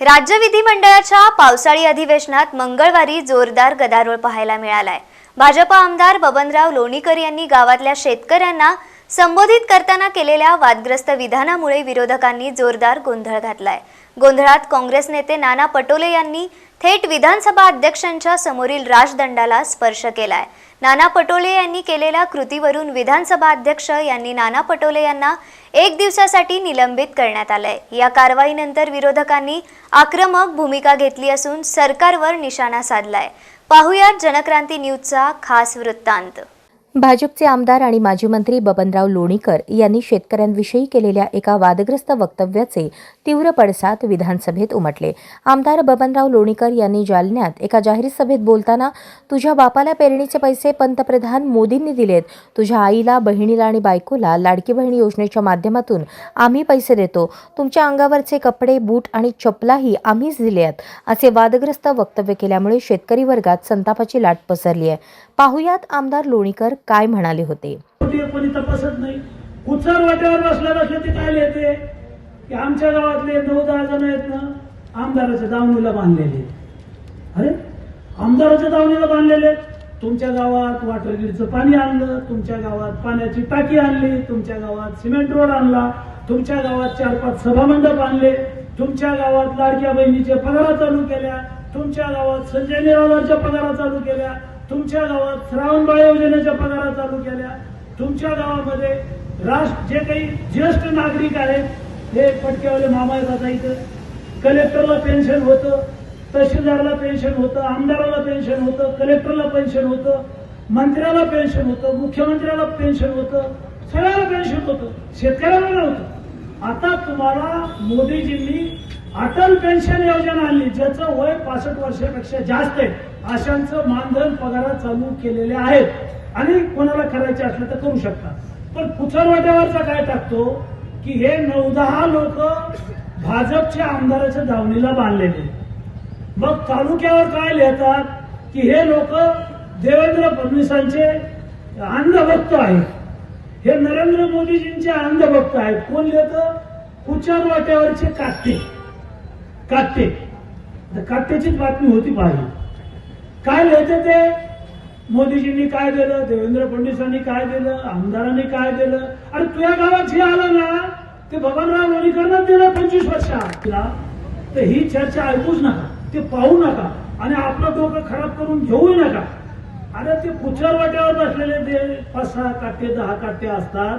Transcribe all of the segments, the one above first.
राज्य विधिमंडळाच्या पावसाळी अधिवेशनात मंगळवारी जोरदार गदारोळ पाहायला मिळालाय. भाजप आमदार बबनराव लोणीकर यांनी गावातल्या शेतकऱ्यांना संबोधित करताना केलेल्या वादग्रस्त विधानामुळे विरोधकांनी जोरदार गोंधळ घातलाय. गोंधळात काँग्रेस नेते नाना पटोले यांनी थेट विधानसभा अध्यक्षांच्या समोरील राजदंडाला स्पर्श केलाय. नाना पटोले यांनी केलेल्या कृतीवरून विधानसभा अध्यक्ष यांनी नाना पटोले यांना एक दिवसासाठी निलंबित करण्यात आलंय. या कारवाईनंतर विरोधकांनी आक्रमक भूमिका घेतली असून सरकारवर निशाणा साधलाय. पाहुयात जनक्रांती न्यूजचा खास वृत्तांत. भाजपचे आमदार आणि माजी मंत्री बबनराव लोणीकर यांनी शेतकऱ्यांविषयी केलेल्या एका वादग्रस्त वक्तव्याचे तीव्र पडसाद विधानसभेत उमटले. आमदार बबनराव लोणीकर यांनी जालन्यात एका जाहीर सभेत बोलताना तुझ्या बापाला पेरणीचे पैसे पंतप्रधान मोदींनी दिलेत. तुझ्या आईला बहिणीला आणि बायकोला लाडकी बहीण योजनेच्या माध्यमातून आम्ही पैसे देतो. तुमच्या अंगावरचे कपडे बूट आणि चपलाही आम्हीच दिले आहेत असे वादग्रस्त वक्तव्य केल्यामुळे शेतकरी वर्गात संतापाची लाट पसरली आहे. पाहुयात आमदार लोणीकर काय म्हणाले होते. कोणी तपासत नाही. कुचर वाट्यावर बसल्या बसल्या ते काय लिहिते? की आमच्या गावातले नऊ दहा जण आहेत ना आमदाराच्या दावणीला बांधलेले अरे आमदाराच्या दावणीला बांधलेले तुमच्या गावात वॉटर ग्रीडचं पाणी आणलं तुमच्या गावात पाण्याची टाकी आणली तुमच्या गावात सिमेंट रोड आणला तुमच्या गावात चार पाच सभामंडप आणले तुमच्या गावात लाडक्या बहिणीच्या पगारा चालू केल्या तुमच्या गावात संजय निरावरच्या पगारा चालू केल्या तुमच्या गावात श्रावणबाळ योजनेच्या पगारा चालू केल्या. तुमच्या गावामध्ये राष्ट्र जे काही ज्येष्ठ नागरिक आहेत हे पटकेवाले मामा येतात इथं. कलेक्टरला पेन्शन होतं तहसीलदारला पेन्शन होतं आमदाराला पेन्शन होतं कलेक्टरला पेन्शन होतं मंत्र्याला पेन्शन होतं मुख्यमंत्र्याला पेन्शन होतं सगळ्याला पेन्शन होतं शेतकऱ्याला नव्हतं. आता तुम्हाला मोदीजींनी अटल पेन्शन योजना आणली ज्याचं वय पासष्ट वर्षापेक्षा जास्त आहे. अशांचं मानधन पगारात चालू केलेले आहेत. आणि कोणाला करायचे असलं तर करू शकता पण कुचरवाट्यावरचा काय टाकतो? की हे नऊ दहा लोक भाजपच्या आमदाराच्या धावणीला बांधलेले. मग तालुक्यावर काय लिहितात? की हे लोक देवेंद्र फडणवीसांचे अंधभक्त आहेत. हे नरेंद्र मोदीजींचे अंधभक्त आहेत. कोण लिहितं? उच्चार वाट्यावरचे काट्टे काट्टे काट्याचीच बातमी होती पाहिजे काय लिहायचं ते? मोदीजींनी काय दिलं? देवेंद्र फडणवीसांनी काय दिलं? आमदारांनी काय दिलं? अरे तुझ्या गावात जे आलं ना ते बबनराव लोणीकरनं दिलं पंचवीस वर्षात. तुला? तर ही चर्चा ऐकूच नका ते पाहू नका आणि आपलं डोकं खराब करून घेऊ नका. अरे ते पुचर वाट्यावर बसलेले ते पाच सहा काट्टे दहा काट्टे असतात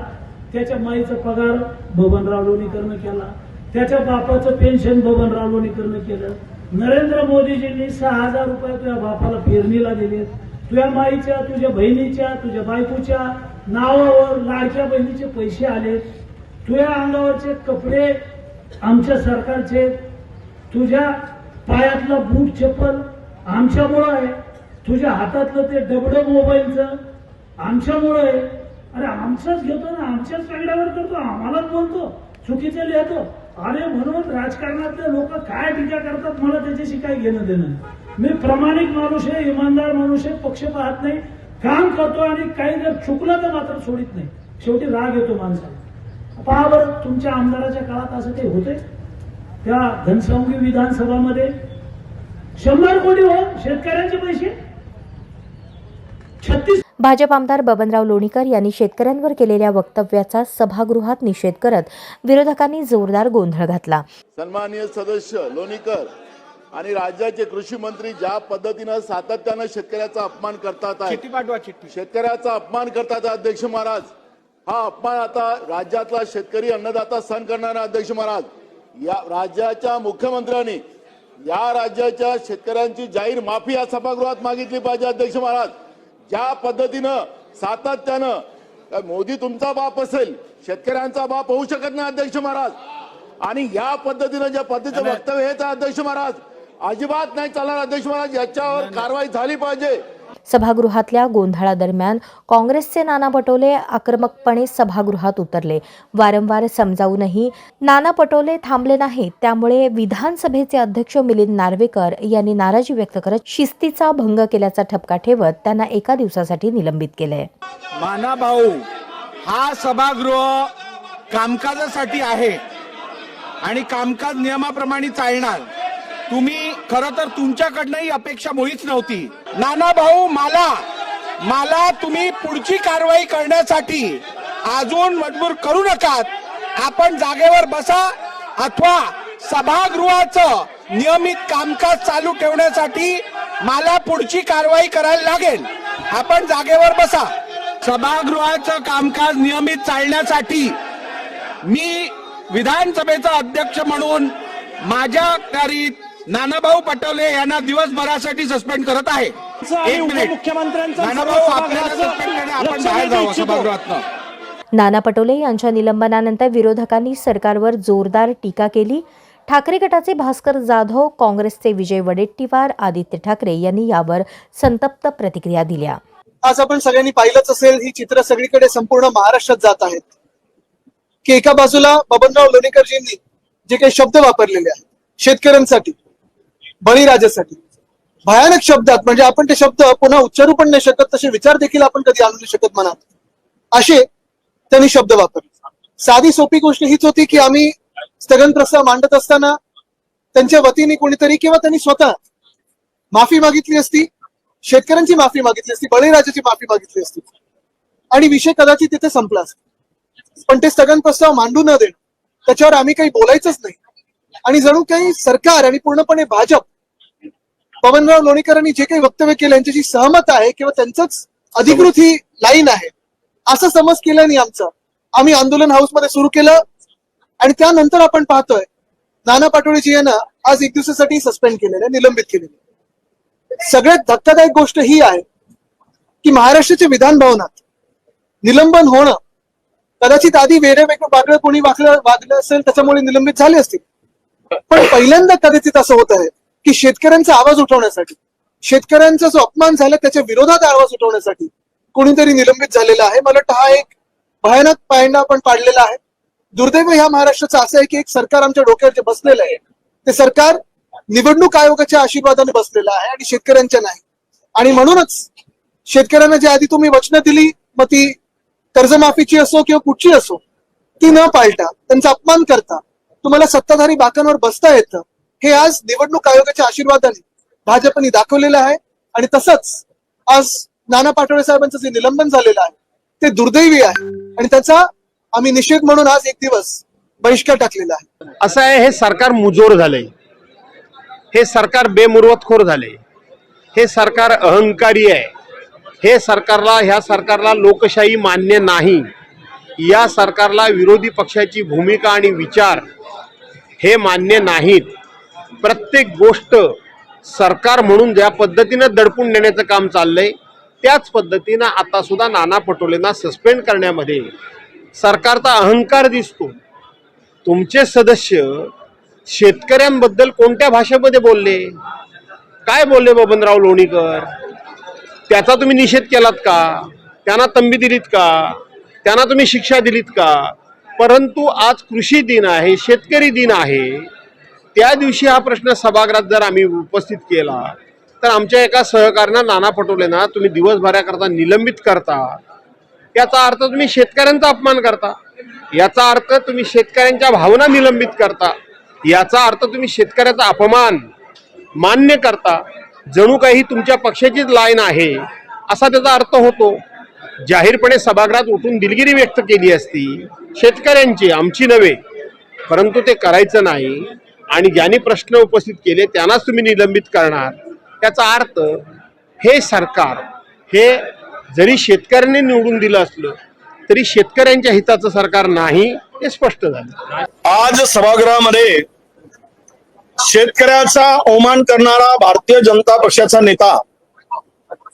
त्याच्या माईचा पगार बबनराव लोणीकरनं केला. त्याच्या बापाचं पेन्शन बबनराव लोणीकरनं केलं. नरेंद्र मोदीजींनी सहा हजार रुपये तुझ्या बापाला पेरणीला दिले. तुझ्या माईच्या तुझ्या बहिणीच्या तुझ्या बायकोच्या नावावर लाडक्या बहिणीचे पैसे आले. तुझ्या अंगावरचे कपडे आमच्या सरकारचे. तुझ्या पायातला बूट चप्पल आमच्यामुळं आहे. तुझ्या हातातलं ते डबडं मोबाईलचं आमच्यामुळं आहे. अरे आमचंच घेतो ना आमच्याच सगळ्यावर करतो आम्हालाच बोलतो. चुकीचं लिहितो. अरे म्हणून राजकारणातले लोक काय टीका करतात मला त्याच्याशी काही घेणं देणं? मी प्रामाणिक माणूस आहे इमानदार माणूस आहे पक्ष पाहत नाही. काम करतो आणि काही जर चुकलं तर मात्र सोडित नाही. शेवटी राग येतो माणसाला. पहा बरं तुमच्या आमदाराच्या काळात असं ते होते त्या घनसावंगी विधानसभामध्ये शंभर कोटी हो शेतकऱ्यांचे पैसे? छत्तीस भाजप आमदार बबनराव लोणीकर यांनी शेतकऱ्यांवर केलेल्या वक्तव्याचा सभागृहात निषेध करत विरोधकांनी जोरदार गोंधळ घातला. सन्माननीय सदस्य लोणीकर आणि राज्याचे कृषी मंत्री ज्या पद्धतीनं सातत्यानं शेतकऱ्याचा अपमान करतात शेतकऱ्याचा अपमान करतात अध्यक्ष महाराज. हा अपमान आता राज्यातला शेतकरी अन्नदाता सहन करणारा अध्यक्ष महाराज. या राज्याच्या मुख्यमंत्र्यांनी या राज्याच्या शेतकऱ्यांची जाहीर माफी या सभागृहात मागितली पाहिजे अध्यक्ष महाराज. ज्या पद्धतीनं सातत्यानं मोदी तुमचा बाप असेल शेतकऱ्यांचा बाप होऊ शकत नाही अध्यक्ष महाराज. आणि या पद्धतीनं ज्या पद्धतीचं वक्तव्य आहे अध्यक्ष महाराज अजिबात नाही चालणार अध्यक्ष महाराज याच्यावर कारवाई झाली पाहिजे. सभागृहातल्या गोंधळादरम्यान काँग्रेसचे नाना पटोले आक्रमकपणे सभागृहात उतरले. वारंवार समजावूनही नाना पटोले थांबले नाहीत. त्यामुळे विधानसभेचे अध्यक्ष मिलिंद नार्वेकर यांनी नाराजी व्यक्त करत शिस्तीचा भंग केल्याचा ठपका ठेवत त्यांना एका दिवसासाठी निलंबित केलंय माना भाऊ हा सभागृह कामकाजासाठी आहे आणि कामकाज नियमाप्रमाणे चालणार. तुम्ही खर तर तुमच्याकडनंही अपेक्षा मुळीच नव्हती. नाना भाऊ मला. मला तुम्ही पुढची कारवाई करण्यासाठी अजून मजबूर करू नकात. आपण जागेवर बसा अथवा सभागृहाचं नियमित कामकाज चालू ठेवण्यासाठी मला पुढची कारवाई करायला लागेल. आपण जागेवर बसा. सभागृहाचं कामकाज नियमित चालण्यासाठी मी विधानसभेचा अध्यक्ष म्हणून माझ्या कारी नानाभाऊ पटोले यांना दिवसभरासाठी सस्पेंड करत आहे. आणि एक मिनिट उपमुख्यमंत्र्यांचं नानाभाऊ सर्व आपल्याला सभागृहाचं सस्पेंड करणे आपण लक्ष बाहेर वेधून जावं इच्छितो. सभागृहातनं नाना पटोले यांच्या निलंबनानंतर विरोधकांनी सरकारवर जोरदार टीका केली. ठाकरे गटाचे भास्कर जाधव काँग्रेसचे विजय वडेट्टीवार आदित्य ठाकरे यांनी यावर संतप्त प्रतिक्रिया दिल्या. आज आपण सगळ्यांनी पाहिलंच असेल ही चित्र सगळीकडे संपूर्ण महाराष्ट्रात जात आहेत. की एका बाजूला बबनराव लोणीकरजींनी जे काही शब्द वापरलेले आहेत शेतकऱ्यांसाठी बळीराजासाठी. भयानक शब्दात म्हणजे आपण ते शब्द पुन्हा उच्चारू पण नाही शकत तसे विचार देखील आपण कधी आणू नाही शकत मनात. असे त्यांनी शब्द वापरले. साधी सोपी गोष्ट हीच होती की आम्ही स्थगन प्रस्ताव मांडत असताना त्यांच्या वतीने कोणीतरी किंवा त्यांनी स्वतः माफी मागितली असती शेतकऱ्यांची माफी मागितली असती बळीराजाची माफी मागितली असती. आणि विषय कदाचित तिथे संपला असता. पण ते स्थगन प्रस्ताव मांडू न देणं त्याच्यावर आम्ही काही बोलायचंच नाही. आणि जणू काही सरकार आणि पूर्णपणे भाजप पवनराव लोणीकरांनी जे काही वक्तव्य केलं यांच्याशी सहमत आहे किंवा त्यांचंच अधिकृत ही लाईन आहे असं समज केलं नाही आमचं. आम्ही आंदोलन हाऊसमध्ये सुरू केलं आणि त्यानंतर आपण पाहतोय नाना पाटोळेजी यांना आज एक दिवसासाठी सस्पेंड केलेलं आहे निलंबित केलेलं सगळ्यात धक्कादायक गोष्ट ही आहे की महाराष्ट्राच्या विधान भवनात निलंबन होणं कदाचित आधी वेगळं वेगळं वागलं कोणी वागलं वागलं असेल त्याच्यामुळे निलंबित झाले असतील. पण पहिल्यांदा कदाचित असं होत आहे. की शेतकऱ्यांचा आवाज उठवण्यासाठी. शेतकऱ्यांचा जो अपमान झाला त्याच्या विरोधात आवाज उठवण्यासाठी कोणीतरी निलंबित झालेला आहे. मला वाटतं हा एक भयानक पायंडा आपण पाडलेला आहे. दुर्दैव ह्या महाराष्ट्राचं असं आहे की एक सरकार आमच्या डोक्यावर जे बसलेलं आहे ते सरकार निवडणूक आयोगाच्या आशीर्वादाने बसलेलं आहे आणि शेतकऱ्यांच्या नाही. आणि म्हणूनच शेतकऱ्यांना जी आधी तुम्ही वचनं दिली मग ती कर्जमाफीची असो किंवा कुठची असो ती न पाळता त्यांचा अपमान करता तुम्हाला सत्ताधारी बाकांवर बसता येतं. हे आज निवडणूक आयोगाच्या आशीर्वादाने भाजपने दाखवलेलं आहे. आणि तसंच आज नाना पाटोळे साहेबांचं जे निलंबन झालेलं आहे ते दुर्दैवी आहे. आणि त्याचा आम्ही निषेध म्हणून आज एक दिवस बहिष्कार टाकलेला आहे. असं आहे हे सरकार मुजोर झालंय. हे सरकार बेमुरवतखोर झाले हे सरकार अहंकारी आहे. हे सरकारला ह्या सरकारला लोकशाही मान्य नाही. या सरकारला विरोधी पक्षाची भूमिका आणि विचार हे मान्य नाहीत. प्रत्येक गोष्ट सरकार म्हणून ज्या पद्धतीनं दडपून नेण्याचं काम चाललंय त्याच पद्धतीनं आता सुद्धा नाना पटोलेंना सस्पेंड करण्यामध्ये सरकारचा अहंकार दिसतो. तुमचे सदस्य शेतकऱ्यांबद्दल कोणत्या भाषेमध्ये बोलले? काय बोलले बबनराव लोणीकर? त्याचा तुम्ही निषेध केलात का? त्यांना तंबी दिलीत का? त्यांना तुम्ही शिक्षा दिलीत का? परंतु आज कृषी दिन आहे शेतकरी दिन आहे. त्या दिवशी हा प्रश्न सभागृहात जर आम्ही उपस्थित केला तर आमच्या एका सहकार्यांना नाना पटोलेंना तुम्ही दिवसभराकरता निलंबित करता. याचा अर्थ तुम्ही शेतकऱ्यांचा अपमान करता. याचा अर्थ तुम्ही शेतकऱ्यांच्या भावना निलंबित करता. याचा अर्थ तुम्ही शेतकऱ्याचा अपमान मान्य करता. जणू काही तुमच्या पक्षाचीच लाईन आहे असा त्याचा अर्थ होतो. जाहीरपणे सभागृहात उठून दिलगिरी व्यक्त केली असती. शेतकऱ्यांची आमची नव्हे परंतु ते करायचं नाही. आणि ज्यांनी प्रश्न उपस्थित केले त्यांनाच तुम्ही निलंबित करणार. त्याचा अर्थ हे सरकार हे जरी शेतकऱ्यांनी निवडून दिलं असलं तरी शेतकऱ्यांच्या हिताचं सरकार नाही हे स्पष्ट झालं. आज सभागृहामध्ये शेतकऱ्याचा अवमान करणारा भारतीय जनता पक्षाचा नेता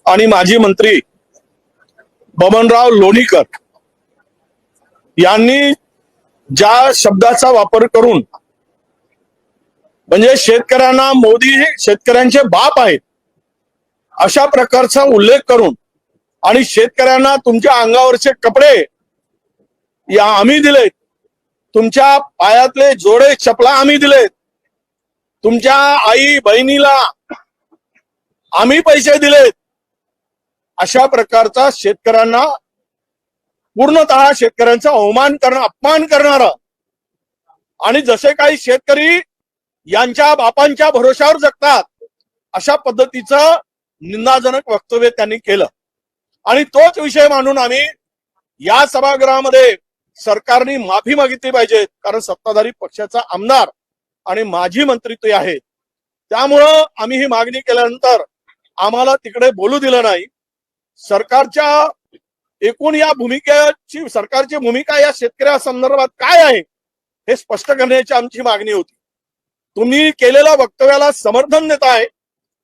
आणि माजी मंत्री बबनराव लोणीकर यांनी ज्या शब्दाचा वापर करून म्हणजे शेतकऱ्यांना मोदी हे शेतकऱ्यांचे बाप आहेत. अशा प्रकारचा उल्लेख करून आणि शेतकऱ्यांना तुमच्या अंगावरचे कपडे या आम्ही दिलेत. तुमच्या पायातले जोडे चपला आम्ही दिलेत. तुमच्या आई बहिणीला आम्ही पैसे दिलेत. अशा प्रकारचा शेतकऱ्यांना पूर्णतः शेतकऱ्यांचा अवमान करणं अपमान करणारा. आणि जसे काही शेतकरी यांच्या बापांच्या भरोशावर जगतात अशा पद्धतीचं निंदाजनक वक्तव्य त्यांनी केलं. आणि तोच विषय मानून आम्ही या सभागृहामध्ये सरकारने माफी मागितली पाहिजे कारण सत्ताधारी पक्षाचा आमदार आणि माजी मंत्री ते आहे. त्यामुळं आम्ही ही मागणी केल्यानंतर आम्हाला तिकडे बोलू दिलं नाही. सरकारच्या एकूण या भूमिकेची सरकारची भूमिका या शेतकऱ्या संदर्भात काय आहे हे स्पष्ट करण्याची आमची मागणी होती. तुम्ही केलेल्या वक्तव्याला समर्थन देत आहे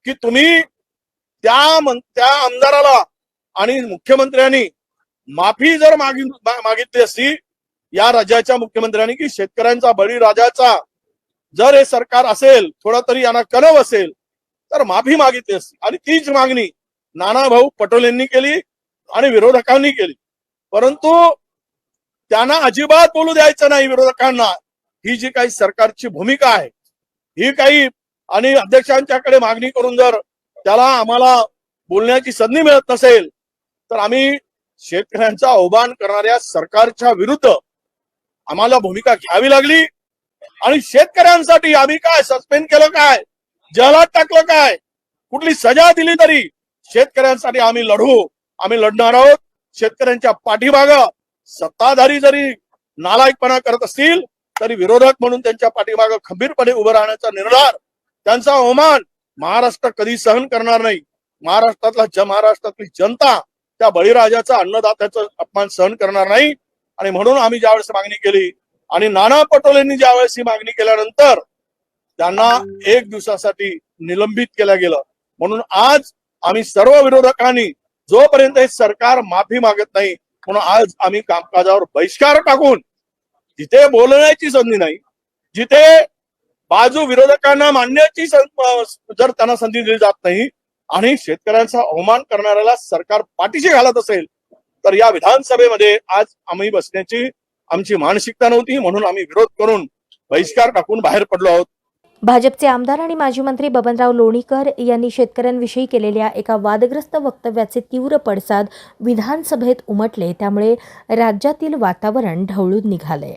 की तुम्ही त्या त्या आमदाराला आणि मुख्यमंत्र्यांनी माफी जर मागित मागितली असती या राज्याच्या मुख्यमंत्र्यांनी की शेतकऱ्यांचा बळीराजाचा जर हे सरकार असेल थोडा तरी यांना कलव असेल तर माफी मागितली असती. आणि तीच मागणी नाना भाऊ पटोलेंनी केली आणि विरोधकांनी केली. परंतु त्यांना अजिबात बोलू द्यायचं नाही विरोधकांना. ही जी काही सरकारची भूमिका आहे ही काही आणि अध्यक्षांच्याकडे मागणी करून जर त्याला आम्हाला बोलण्याची संधी मिळत नसेल तर आम्ही शेतकऱ्यांचा आव्हान करणाऱ्या सरकारच्या विरुद्ध आम्हाला भूमिका घ्यावी लागली. आणि शेतकऱ्यांसाठी आम्ही काय सस्पेंड केलं काय जलात टाकलं काय कुठली सजा दिली तरी शेतकऱ्यांसाठी आम्ही लढू आम्ही लढणार आहोत. शेतकऱ्यांच्या पाठीमाग सत्ताधारी जरी नालायकपणा करत असतील तरी विरोधक म्हणून त्यांच्या पाठीमाग खंबीरपणे उभं राहण्याचा निर्धार त्यांचा अवमान महाराष्ट्र कधी सहन करणार नाही. महाराष्ट्रातला ज महाराष्ट्रातली जनता त्या बळीराजाचा अन्नदात्याचा अपमान सहन करणार नाही. आणि म्हणून आम्ही ज्यावेळेस मागणी केली आणि नाना पटोलेंनी ज्यावेळेस ही मागणी केल्यानंतर त्यांना एक दिवसासाठी निलंबित केलं गेलं. म्हणून आज आम्ही सर्व विरोधकांनी जोपर्यंत हे सरकार माफी मागत नाही म्हणून आज आम्ही कामकाजावर बहिष्कार टाकून जिथे बोलण्याची संधी नाही जिथे बाजू विरोधकांना मांडण्याची जर त्यांना संधी दिली जात नाही आणि शेतकऱ्यांचा अवमान करणाऱ्याला सरकार पाठीशी घालत असेल तर या विधानसभेमध्ये आज आम्ही बसण्याची आमची मानसिकता नव्हती म्हणून आम्ही विरोध करून बहिष्कार टाकून बाहेर पडलो आहोत. भाजपचे आमदार आणि माजी मंत्री बबनराव लोणीकर यांनी शेतकऱ्यांविषयी केलेल्या एका वादग्रस्त वक्तव्याचे तीव्र पडसाद विधानसभेत उमटले त्यामुळे राज्यातील वातावरण ढवळून निघालंय.